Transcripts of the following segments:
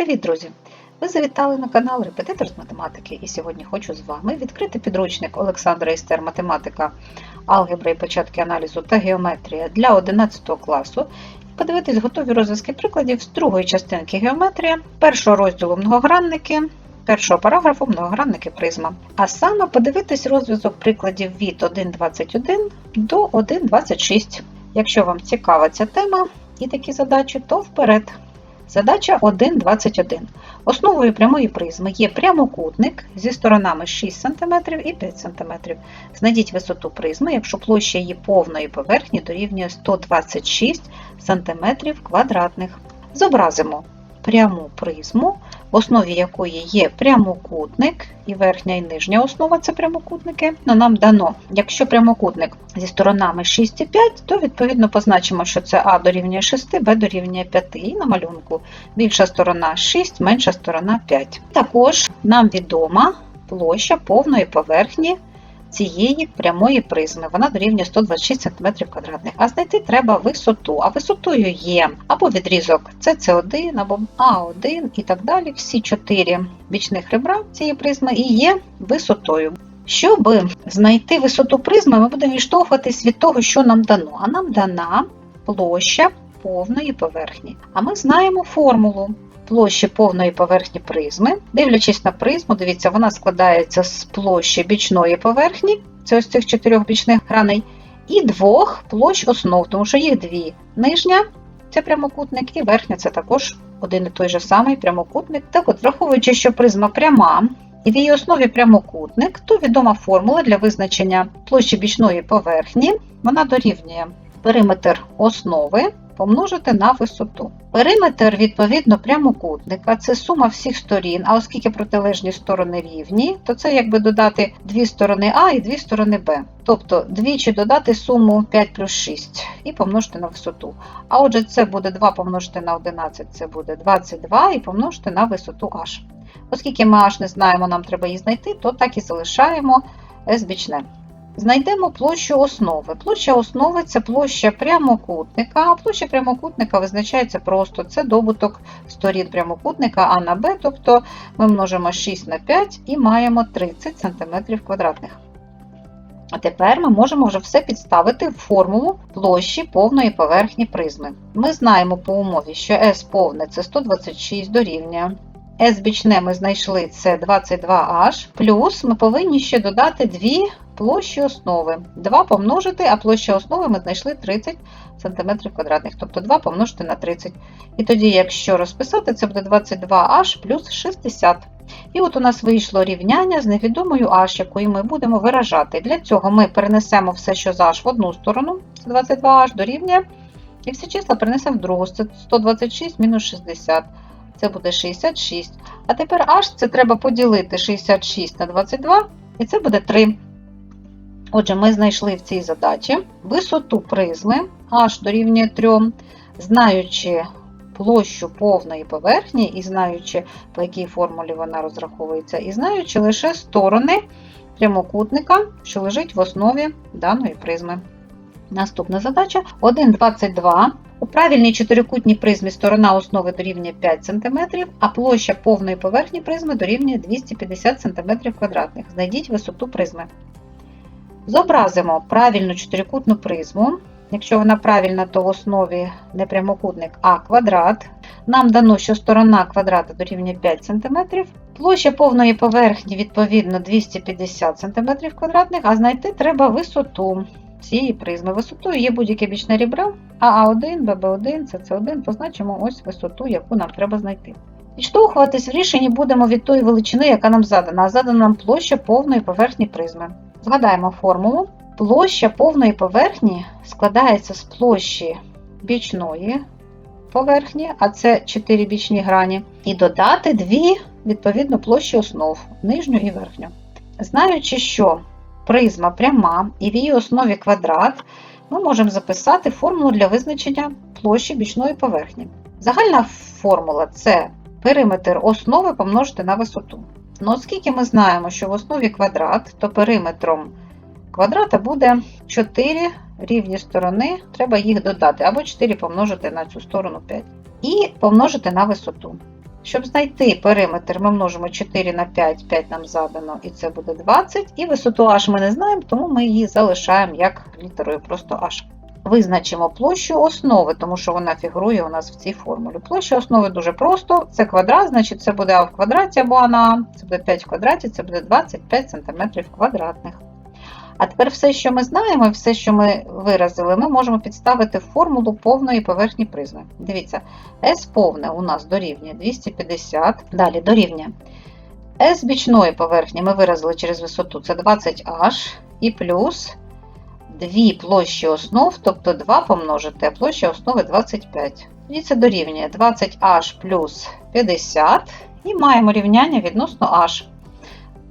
Привіт, друзі! Ви завітали на канал Репетитор з математики, і сьогодні хочу з вами відкрити підручник Олександра Істер Математика, алгебра і початки аналізу та геометрія для 11 класу і подивитись готові розв'язки прикладів з другої частинки геометрія, першого розділу многогранники, першого параграфу многогранники призма. А саме подивитись розв'язок прикладів від 1.21 до 1.26. Якщо вам цікава ця тема і такі задачі, то вперед! Задача 1.21. Основою прямої призми є прямокутник зі сторонами 6 см і 5 см. Знайдіть висоту призми, якщо площа її повної поверхні дорівнює 126 см квадратних. Зобразимо пряму призму, в основі якої є прямокутник, і верхня і нижня основа це прямокутники. Но нам дано, якщо прямокутник зі сторонами 6 і 5, то відповідно позначимо, що це А дорівнює 6, Б дорівнює 5. І на малюнку більша сторона 6, менша сторона 5. Також нам відома площа повної поверхні цієї прямої призми. Вона дорівнює 126 см квадратних. А знайти треба висоту. А висотою є або відрізок СС1, або А1 і так далі. Всі чотири бічних ребра цієї призми і є висотою. Щоб знайти висоту призми, ми будемо відштовхуватись від того, що нам дано. А нам дана площа повної поверхні. А ми знаємо формулу площі повної поверхні призми. Дивлячись на призму, дивіться, вона складається з площі бічної поверхні, це ось цих чотирьох бічних граней, і двох площ основ, тому що їх дві. Нижня це прямокутник, і верхня це також один і той же самий прямокутник. Так от, враховуючи, що призма пряма, і в її основі прямокутник, то відома формула для визначення площі бічної поверхні, вона дорівнює периметр основи помножити на висоту. Периметр, відповідно, прямокутника це сума всіх сторін, а оскільки протилежні сторони рівні, то це якби додати дві сторони А і дві сторони Б. Тобто двічі додати суму 5 плюс 6 і помножити на висоту. А отже, це буде 2 помножити на 11, це буде 22 і помножити на висоту H. Оскільки ми H не знаємо, нам треба її знайти, то так і залишаємо S бічне. Знайдемо площу основи. Площа основи це площа прямокутника, а площа прямокутника визначається просто це добуток сторін прямокутника А на Б, тобто ми множимо 6 на 5 і маємо 30 см квадратних. А тепер ми можемо вже все підставити в формулу площі повної поверхні призми. Ми знаємо по умові, що S повне це 126 дорівнює. S бічне ми знайшли це 22H, плюс ми повинні ще додати дві площі основи. 2 помножити, а площа основи ми знайшли 30 см квадратних, тобто 2 помножити на 30. І тоді, якщо розписати, це буде 22H плюс 60. І от у нас вийшло рівняння з невідомою H, якою ми будемо виражати. Для цього ми перенесемо все, що з H в одну сторону, це 22H дорівнює. І всі числа перенесемо в другу. Це 126 мінус 60. Це буде 66. А тепер H це треба поділити 66 на 22, і це буде 3. Отже, ми знайшли в цій задачі висоту призми H дорівнює 3, знаючи площу повної поверхні, і знаючи, по якій формулі вона розраховується, і знаючи лише сторони прямокутника, що лежить в основі даної призми. Наступна задача 1,22. У правильній чотирикутній призмі сторона основи дорівнює 5 см, а площа повної поверхні призми дорівнює 250 см квадратних. Знайдіть висоту призми. Зобразимо правильну чотирикутну призму. Якщо вона правильна, то в основі не прямокутник, а квадрат. Нам дано, що сторона квадрата дорівнює 5 см. Площа повної поверхні, відповідно, 250 см квадратних, а знайти треба висоту цієї призми. Висотою є будь-яке бічне рібро, АА1, ББ1, СС1, позначимо ось висоту, яку нам треба знайти. Відштовхуватись в рішенні будемо від тої величини, яка нам задана, а задана нам площа повної поверхні призми. Згадаємо формулу. Площа повної поверхні складається з площі бічної поверхні, а це 4 бічні грані, і додати дві, відповідно, площі основ нижню і верхню. Знаючи, що призма пряма і в її основі квадрат, ми можемо записати формулу для визначення площі бічної поверхні. Загальна формула це периметр основи помножити на висоту. Ну, Оскільки ми знаємо, що в основі квадрат, то периметром квадрата буде 4 рівні сторони, треба їх додати, або 4 помножити на цю сторону 5. І помножити на висоту. Щоб знайти периметр, ми множимо 4 на 5, 5 нам задано, і це буде 20. І висоту h ми не знаємо, тому ми її залишаємо як літерою просто h. Визначимо площу основи, тому що вона фігурує у нас в цій формулі. Площа основи дуже просто. Це квадрат, значить це буде а в квадраті або а на а. Це буде 5 в квадраті, це буде 25 см квадратних. А тепер все, що ми знаємо, і все, що ми виразили, ми можемо підставити в формулу повної поверхні призми. Дивіться, S повне у нас дорівнює 250, далі дорівнює S бічної поверхні ми виразили через висоту, це 20H і плюс дві площі основ, тобто 2 помножити, а площа основи 25. Тоді це дорівнює 20H плюс 50 і маємо рівняння відносно H.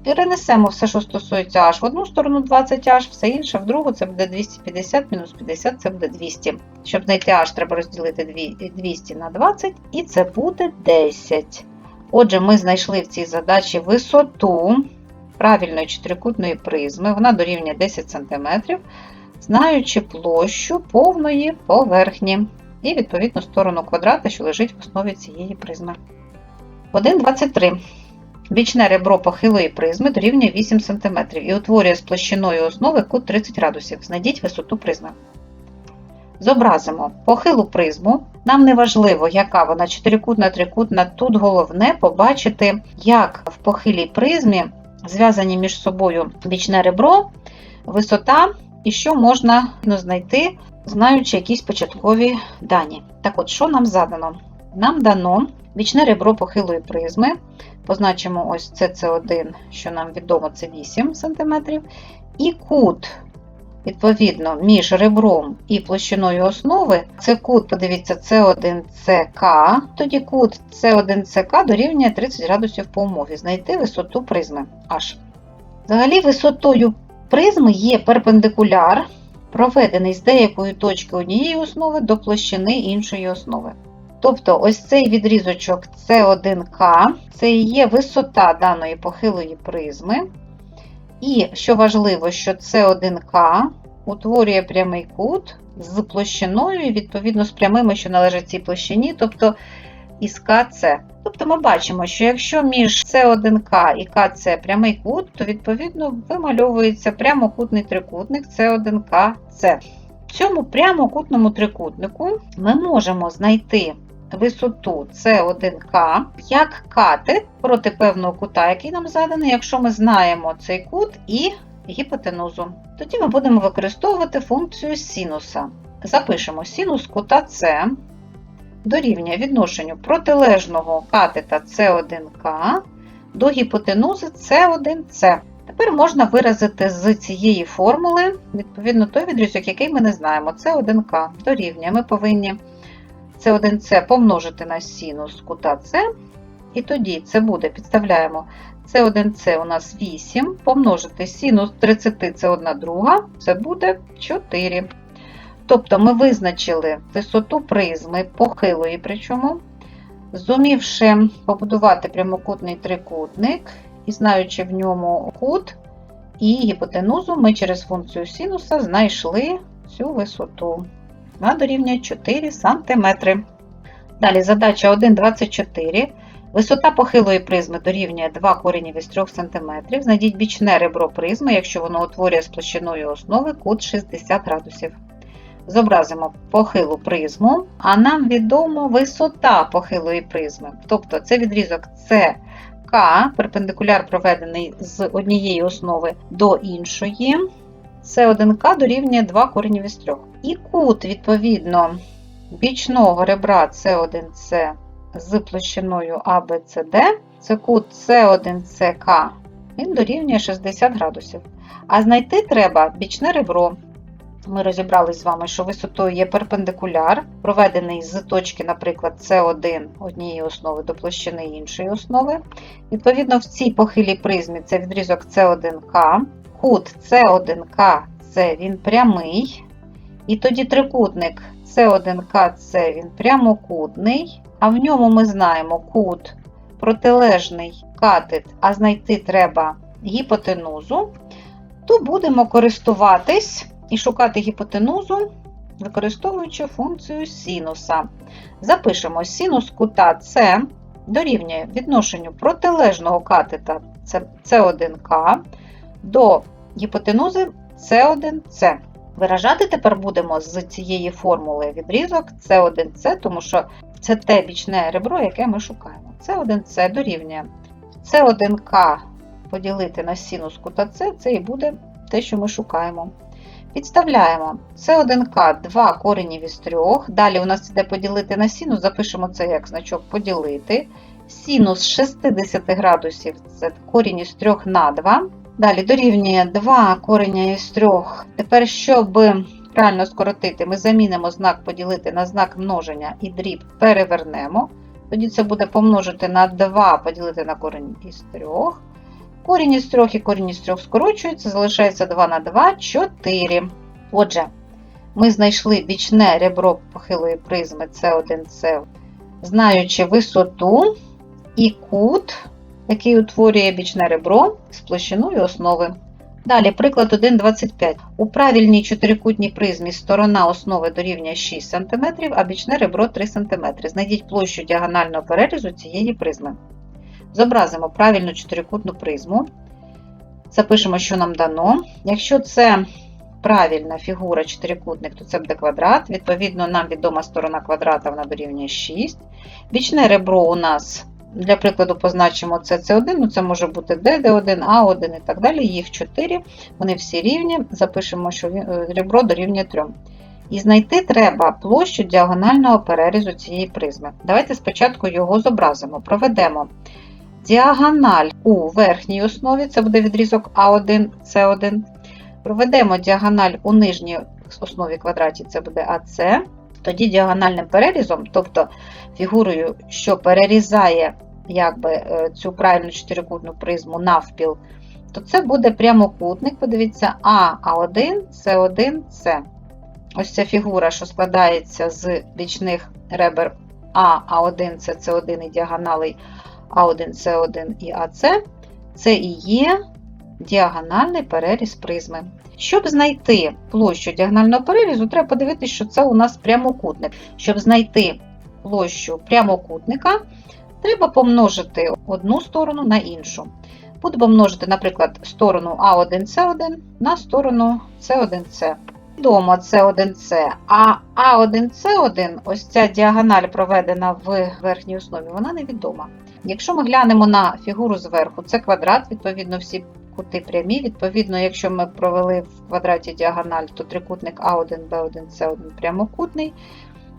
Перенесемо все, що стосується h в одну сторону 20h, все інше в другу це буде 250 мінус 50 це буде 200. Щоб знайти h, треба розділити 200 на 20, і це буде 10. Отже, ми знайшли в цій задачі висоту правильної чотирикутної призми, вона дорівнює 10 см, знаючи площу повної поверхні і, відповідно, сторону квадрата, що лежить в основі цієї призми. 1,23. Бічне ребро похилої призми дорівнює 8 см і утворює з площиною основи кут 30 градусів. Знайдіть висоту призми. Зобразимо похилу призму. Нам не важливо, яка вона чотирикутна, трикутна. Тут головне побачити, як в похилій призмі зв'язані між собою бічне ребро, висота і що можна знайти, знаючи якісь початкові дані. Так от, що нам задано? Нам дано бічне ребро похилої призми. Позначимо ось СС1, що нам відомо, це 8 см. І кут, відповідно, між ребром і площиною основи, це кут, подивіться, С1СК, тоді кут С1СК дорівнює 30 градусів по умові. Знайти висоту призми H. Взагалі, висотою призми є перпендикуляр, проведений з деякої точки однієї основи до площини іншої основи. Тобто ось цей відрізочок С1К, це і є висота даної похилої призми. І, що важливо, що С1К утворює прямий кут з площиною, відповідно з прямими, що належать цій площині, тобто із КЦ. Тобто ми бачимо, що якщо між С1К і КЦ прямий кут, то відповідно вимальовується прямокутний трикутник С1КЦ. В цьому прямокутному трикутнику ми можемо знайти висоту С1К як катет проти певного кута, який нам заданий, якщо ми знаємо цей кут і гіпотенузу. Тоді ми будемо використовувати функцію синуса. Запишемо синус кута С дорівнює відношенню протилежного катета С1К до гіпотенузи С1С. Тепер можна виразити з цієї формули, відповідно, той відрізок, який ми не знаємо, С1К дорівнює. Ми повинні С1С помножити на синус кута С. І тоді це буде, підставляємо С1С у нас 8, помножити синус 30 це 1 друга, це буде 4. Тобто ми визначили висоту призми похилої, причому, зумівши побудувати прямокутний трикутник і знаючи в ньому кут і гіпотенузу, ми через функцію синуса знайшли цю висоту. Вона дорівнює 4 см. Далі задача 1,24. Висота похилої призми дорівнює 2 коренів із 3 см. Знайдіть бічне ребро призми, якщо воно утворює з площиною основи кут 60 градусів. Зобразимо похилу призму, а нам відомо висота похилої призми. Тобто це відрізок СК, перпендикуляр проведений з однієї основи до іншої. С1К дорівнює 2 коренів із 3. І кут, відповідно, бічного ребра С1С з площиною ABCD, це кут С1СК, він дорівнює 60 градусів. А знайти треба бічне ребро. Ми розібрали з вами, що висотою є перпендикуляр, проведений з точки, наприклад, С1 однієї основи до площини іншої основи. Відповідно, в цій похилій призмі це відрізок С1К. Кут С1К це він прямий. І тоді трикутник С1КЦ він прямокутний, а в ньому ми знаємо кут протилежний катет, а знайти треба гіпотенузу, то будемо користуватись і шукати гіпотенузу, використовуючи функцію синуса. Запишемо синус кута С дорівнює відношенню протилежного катета С1К до гіпотенузи С1С. Виражати тепер будемо з цієї формули відрізок С1С, тому що це те бічне ребро, яке ми шукаємо. С1С дорівнює С1К поділити на синус кута С, це і буде те, що ми шукаємо. Підставляємо С1К 2 коренів із 3. Далі у нас іде поділити на синус, запишемо це як значок поділити. Синус 60 градусів це корінь із 3 на 2. Далі дорівнює 2 кореня із 3. Тепер, щоб правильно скоротити, ми замінимо знак поділити на знак множення і дріб перевернемо. Тоді це буде помножити на 2 поділити на корінь із 3. Корінь із 3 і корінь із 3 скорочується, залишається 2 на 2, 4. Отже, ми знайшли бічне ребро похилої призми С1С, знаючи висоту і кут, який утворює бічне ребро з площиною основи. Далі, приклад 1,25. У правильній чотирикутній призмі сторона основи дорівнює 6 см, а бічне ребро 3 см. Знайдіть площу діагонального перерізу цієї призми. Зобразимо правильну чотирикутну призму. Запишемо, що нам дано. Якщо це правильна фігура чотирикутник, то це буде квадрат. Відповідно, нам відома сторона квадрата вона дорівнює 6. Бічне ребро у нас, для прикладу, позначимо CC1, ну це може бути DD1, А1 і так далі. Їх 4, вони всі рівні. Запишемо, що ребро дорівнює 3. І знайти треба площу діагонального перерізу цієї призми. Давайте спочатку його зобразимо. Проведемо діагональ у верхній основі, це буде відрізок А1, С1. Проведемо діагональ у нижній основі квадраті, це буде АС. Тоді діагональним перерізом, тобто фігурою, що перерізає якби, цю правильну чотирикутну призму навпіл, то це буде прямокутник, подивіться, А, А1, С1, С. Ось ця фігура, що складається з бічних ребер А, А1, С, С1 і діагоналей А1, С1 і АС, це і є діагональний переріз призми. Щоб знайти площу діагонального перерізу, треба подивитися, що це у нас прямокутник. Щоб знайти площу прямокутника, треба помножити одну сторону на іншу. Будемо множити, наприклад, сторону А1С1 на сторону С1С. Відомо С1С, а А1С1, ось ця діагональ проведена в верхній основі, вона невідома. Якщо ми глянемо на фігуру зверху, це квадрат, відповідно, всі кути прямі. Відповідно, якщо ми провели в квадраті діагональ, то трикутник А1, Б1, С1 прямокутний.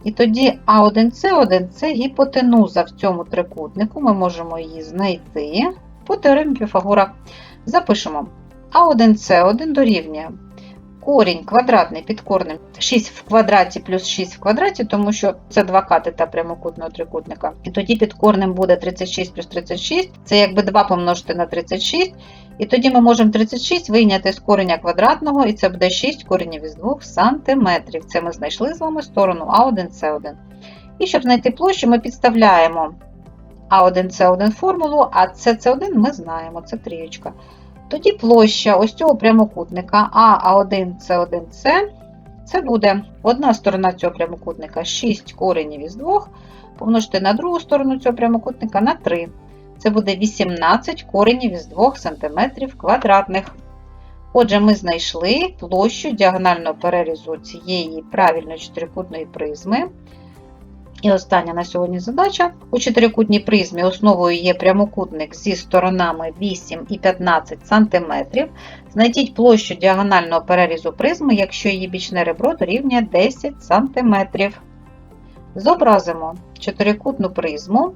І тоді А1С1 це гіпотенуза в цьому трикутнику, ми можемо її знайти по теоремі Піфагора. Запишемо А1С1 дорівнює корінь квадратний під корнем 6 в квадраті плюс 6 в квадраті, тому що це два катета прямокутного трикутника. І тоді під корнем буде 36 плюс 36, це якби 2 помножити на 36. І тоді ми можемо 36 вийняти з кореня квадратного, і це буде 6 коренів із 2 см. Це ми знайшли з вами сторону А1С1. І щоб знайти площу, ми підставляємо А1С1 формулу, а СС1 ми знаємо, це трієчка. Тоді площа ось цього прямокутника А1, С1, С, це буде одна сторона цього прямокутника 6 коренів із 2, помножити на другу сторону цього прямокутника на 3. Це буде 18 коренів із 2 см квадратних. Отже, ми знайшли площу діагонального перерізу цієї правильної чотирикутної призми. І остання на сьогодні задача. У чотирикутній призмі основою є прямокутник зі сторонами 8 і 15 см. Знайдіть площу діагонального перерізу призми, якщо її бічне ребро дорівнює 10 см. Зобразимо чотирикутну призму.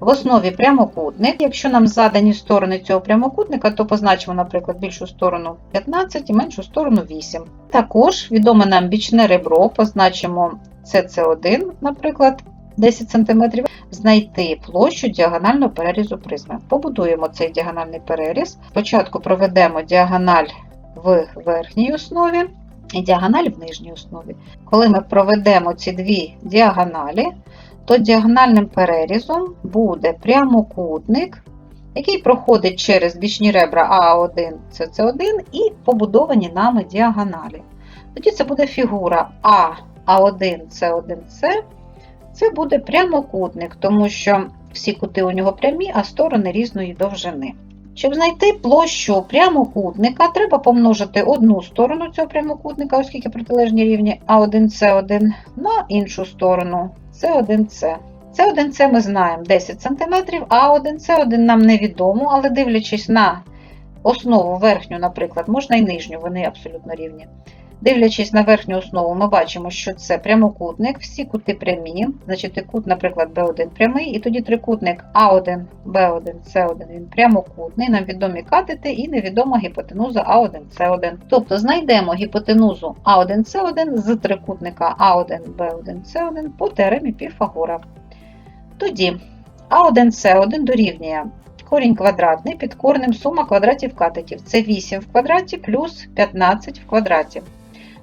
В основі прямокутник. Якщо нам задані сторони цього прямокутника, то позначимо, наприклад, більшу сторону 15 і меншу сторону 8. Також відоме нам бічне ребро, позначимо СС1, наприклад, 10 см, знайти площу діагонального перерізу призми. Побудуємо цей діагональний переріз. Спочатку проведемо діагональ в верхній основі і діагональ в нижній основі. Коли ми проведемо ці дві діагоналі, то діагональним перерізом буде прямокутник, який проходить через бічні ребра А1, СС1 і побудовані нами діагоналі. Тоді це буде фігура А, А1, С1, С. Це буде прямокутник, тому що Всі кути у нього прямі, а сторони різної довжини. Щоб знайти площу прямокутника, треба помножити одну сторону цього прямокутника, оскільки протилежні рівні А1С1, на іншу сторону С1С. С1С ми знаємо 10 см, а 1С1 нам невідомо, але дивлячись на основу верхню, наприклад, можна і нижню, вони абсолютно рівні. Дивлячись на верхню основу, ми бачимо, що це прямокутник, всі кути прямі, значить кут, наприклад, B1 прямий, і тоді трикутник А1, Б1, С1 він прямокутний, нам відомі катети і невідома гіпотенуза А1, С1. Тобто знайдемо гіпотенузу А1, С1 з трикутника А1, Б1, С1 по теоремі Піфагора. Тоді А1, С1 дорівнює корінь квадратний під корнем сума квадратів катетів. Це 8 в квадраті плюс 15 в квадраті.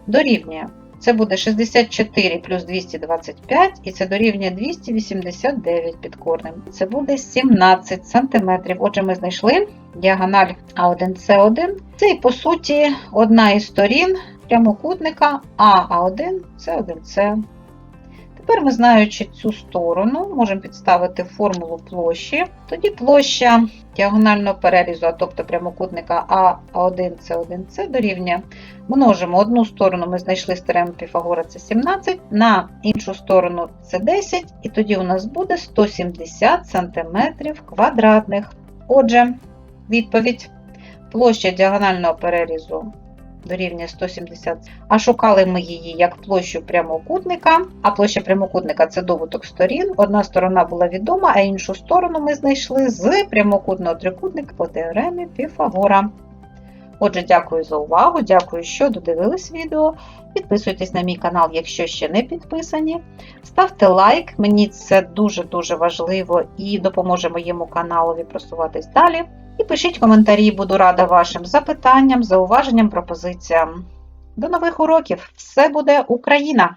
Дорівнює. Це буде 64 плюс 225, і це дорівнює 289 під корнем. Це буде 17 см. Отже, ми знайшли діагональ А1С1. Це, по суті, одна із сторін прямокутника АА1, С1С. Тепер ми, знаючи цю сторону, можемо підставити формулу площі. Тоді площа діагонального перерізу, а тобто прямокутника А1, С1С дорівнює. Множимо одну сторону, ми знайшли з теореми Піфагора це 17, на іншу сторону це 10, і тоді у нас буде 170 см квадратних. Отже, відповідь: площа діагонального перерізу дорівнює 170. А шукали ми її як площу прямокутника, а площа прямокутника це добуток сторін. Одна сторона була відома, а іншу сторону ми знайшли з прямокутного трикутника по теоремі Піфагора. Отже, дякую за увагу, дякую, що додивились відео. Підписуйтесь на мій канал, якщо ще не підписані. Ставте лайк, мені це дуже-дуже важливо і допоможе моєму каналові просуватись далі. І пишіть коментарі, буду рада вашим запитанням, зауваженням, пропозиціям. До нових уроків! Все буде Україна!